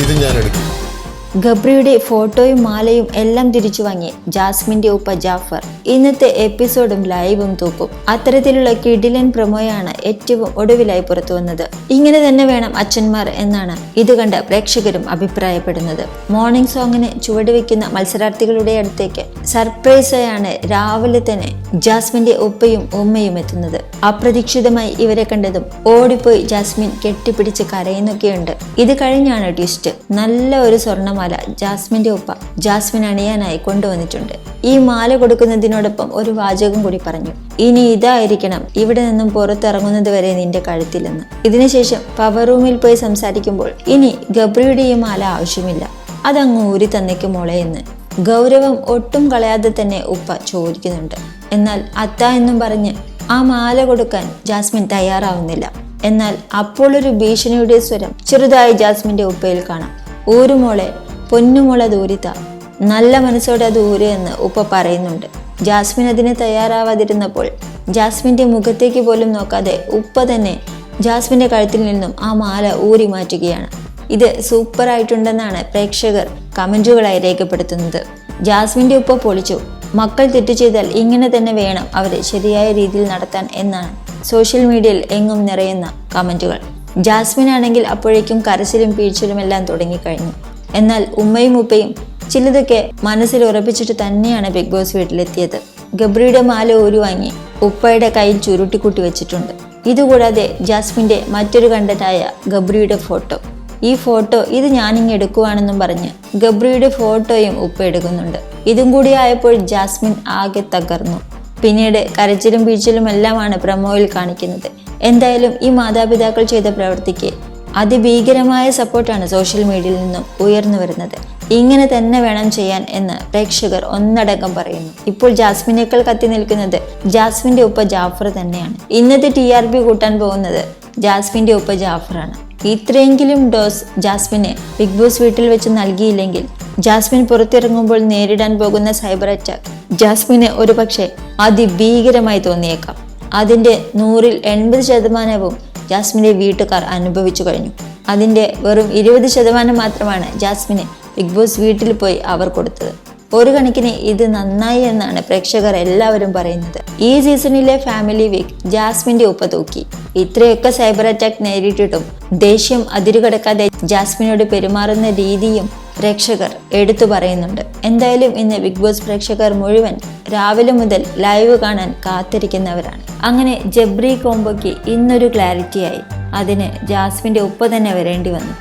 ഇത് ഞാൻ എടുക്കും. ഗബ്രിയുടെ ഫോട്ടോയും മാലയും എല്ലാം തിരിച്ചു വാങ്ങി ജാസ്മിന്റെ ഉപ്പ ജാഫർ. ഇന്നത്തെ എപ്പിസോഡും ലൈവും തൂക്കും. അത്തരത്തിലുള്ള കിഡിലൻ പ്രമോയാണ് ഏറ്റവും ഒടുവിലായി പുറത്തു വന്നത്. ഇങ്ങനെ തന്നെ വേണം അച്ഛന്മാർ എന്നാണ് ഇത് കണ്ട പ്രേക്ഷകരും അഭിപ്രായപ്പെടുന്നത്. മോർണിംഗ് സോങ്ങിന് ചുവടുവെക്കുന്ന മത്സരാർത്ഥികളുടെ അടുത്തേക്ക് സർപ്രൈസായാണ് രാവിലെ തന്നെ ജാസ്മിന്റെ ഉപ്പയും ഉമ്മയും എത്തുന്നത്. അപ്രതീക്ഷിതമായി ഇവരെ കണ്ടതും ഓടിപ്പോയി ജാസ്മിൻ കെട്ടിപ്പിടിച്ച് കരയുന്നൊക്കെയുണ്ട്. ഇത് കഴിഞ്ഞാണ് ട്വിസ്റ്റ്. നല്ല ഒരു സ്വർണമാല ജാസ്മിന്റെ ഉപ്പ ജാസ്മിൻ അണിയാനായി കൊണ്ടുവന്നിട്ടുണ്ട്. ഈ മാല കൊടുക്കുന്നതിനോടൊപ്പം ഒരു വാചകം കൂടി പറഞ്ഞു. ഇനി ഇതായിരിക്കണം ഇവിടെ നിന്നും പുറത്തിറങ്ങുന്നത് വരെ നിന്റെ കഴുത്തില്ലെന്ന് ഇതിനുശേഷം പവർ റൂമിൽ പോയി സംസാരിക്കുമ്പോൾ ഇനി ഗബ്രിയുടെ ഈ മാല ആവശ്യമില്ല. അതങ്ങ് ഊരി തന്നേക്ക് മോളെ എന്ന്. ഗൗരവം ഒട്ടും കളയാതെ തന്നെ ഉപ്പ ചോദിക്കുന്നുണ്ട്. എന്നാൽ അത്ത എന്നും പറഞ്ഞ് ആ മാല കൊടുക്കാൻ ജാസ്മിൻ തയ്യാറാവുന്നില്ല. എന്നാൽ അപ്പോൾ ഒരു ഭീഷണിയുടെ സ്വരം ചെറുതായി ജാസ്മിന്റെ ഉപ്പയിൽ കാണാം. ഊരുമോളെ പൊന്നുമോളെ ദൂരിത. നല്ല മനസ്സോടെ ദൂരെ എന്ന് ഉപ്പ പറയുന്നുണ്ട്. ജാസ്മിൻ അതിന് തയ്യാറാവാതിരുന്നപ്പോൾ ജാസ്മിന്റെ മുഖത്തേക്ക് പോലും നോക്കാതെ ഉപ്പ തന്നെ ജാസ്മിന്റെ കഴുത്തിൽ നിന്നും ആ മാല ഊരി മാറ്റുകയാണ്. ഇത് സൂപ്പർ ആയിട്ടുണ്ടെന്നാണ് പ്രേക്ഷകർ കമന്റുകളായി രേഖപ്പെടുത്തുന്നത്. ജാസ്മിന്റെ ഉപ്പ പൊളിച്ചു. മക്കൾ തെറ്റ് ചെയ്താൽ ഇങ്ങനെ തന്നെ വേണം അവരെ ശരിയായ രീതിയിൽ നടത്താൻ എന്നാണ് സോഷ്യൽ മീഡിയയിൽ എങ്ങും നിറയുന്ന കമന്റുകൾ ജാസ്മിൻ ആണെങ്കിൽ അപ്പോഴേക്കും കരച്ചിലും പീഴ്ചലും എല്ലാം തുടങ്ങിക്കഴിഞ്ഞു. എന്നാൽ ഉമ്മയും ഉപ്പയും ചിലതൊക്കെ മനസ്സിൽ ഉറപ്പിച്ചിട്ട് തന്നെയാണ് ബിഗ് ബോസ് വീട്ടിലെത്തിയത്. ഗബ്രിയുടെ മാല ഉരുവാങ്ങി വാങ്ങി ഉപ്പയുടെ കയ്യിൽ ചുരുട്ടിക്കൂട്ടി വെച്ചിട്ടുണ്ട്. ഇതുകൂടാതെ ജാസ്മിന്റെ മറ്റൊരു കണ്ടന്റായ ഗബ്രിയുടെ ഫോട്ടോ. ഈ ഫോട്ടോ ഇത് ഞാനിങ്ങ് എടുക്കുവാണെന്നും പറഞ്ഞ് ഗബ്രിയുടെ ഫോട്ടോയും ഉപ്പ എടുക്കുന്നുണ്ട്. ഇതും കൂടി ആയപ്പോൾ ജാസ്മിൻ ആകെ തകർന്നു. പിന്നീട് കരച്ചിലും പീച്ചിലും എല്ലാമാണ് പ്രമോയിൽ കാണിക്കുന്നത്. എന്തായാലും ഈ മാതാപിതാക്കൾ ചെയ്ത പ്രവൃത്തിക്ക് അതിഭീകരമായ സപ്പോർട്ടാണ് സോഷ്യൽ മീഡിയയിൽ നിന്നും ഉയർന്നു വരുന്നത്. ഇങ്ങനെ തന്നെ വേണം ചെയ്യാൻ എന്ന് പ്രേക്ഷകർ ഒന്നടങ്കം പറയുന്നു. ഇപ്പോൾ ജാസ്മിനേക്കാൾ കത്തി നിൽക്കുന്നത് ജാസ്മിന്റെ ഉപ്പ ജാഫർ തന്നെയാണ്. ഇന്നത്തെ ടി ആർ പി കൂട്ടാൻ പോകുന്നത് ജാസ്മിന്റെ ഉപ്പ ജാഫറാണ്. ഇത്രയെങ്കിലും ഡോസ് ജാസ്മിനെ ബിഗ് ബോസ് വീട്ടിൽ വെച്ച് നൽകിയില്ലെങ്കിൽ ജാസ്മിൻ പുറത്തിറങ്ങുമ്പോൾ നേരിടാൻ പോകുന്ന സൈബർ അറ്റാക്ക് ജാസ്മിനെ ഒരുപക്ഷെ അതിഭീകരമായി തോന്നിയേക്കാം. അതിന്റെ നൂറിൽ എൺപത് ശതമാനവും ജാസ്മിന്റെ വീട്ടുകാർ അനുഭവിച്ചു കഴിഞ്ഞു. അതിന്റെ വെറും ഇരുപത് ശതമാനം മാത്രമാണ് ജാസ്മിന് ബിഗ് ബോസ് വീട്ടിൽ പോയി അവർ കൊടുത്തത്. ഒരു കണക്കിന് ഇത് നന്നായി എന്നാണ് പ്രേക്ഷകർ എല്ലാവരും പറയുന്നത്. ഈ സീസണിലെ ഫാമിലി വീക്ക് ജാസ്മിന്റെ ഉപ്പ തൂക്കി. ഇത്രയൊക്കെ സൈബർ അറ്റാക്ക് നേരിട്ടിട്ടും ദേഷ്യം അതിരുകടക്കാതെ ജാസ്മിനോട് പെരുമാറുന്ന രീതിയും പ്രേക്ഷകർ എടുത്തു പറയുന്നുണ്ട്. എന്തായാലും ഇന്ന് ബിഗ് ബോസ് പ്രേക്ഷകർ മുഴുവൻ രാവിലെ മുതൽ ലൈവ് കാണാൻ കാത്തിരിക്കുന്നവരാണ്. അങ്ങനെ ജബ്രി കോംബോയ്ക്ക് ഇന്നൊരു ക്ലാരിറ്റിയായി അതിന് ജാസ്മിന്റെ ഉപ്പ തന്നെ വരേണ്ടി വന്നു.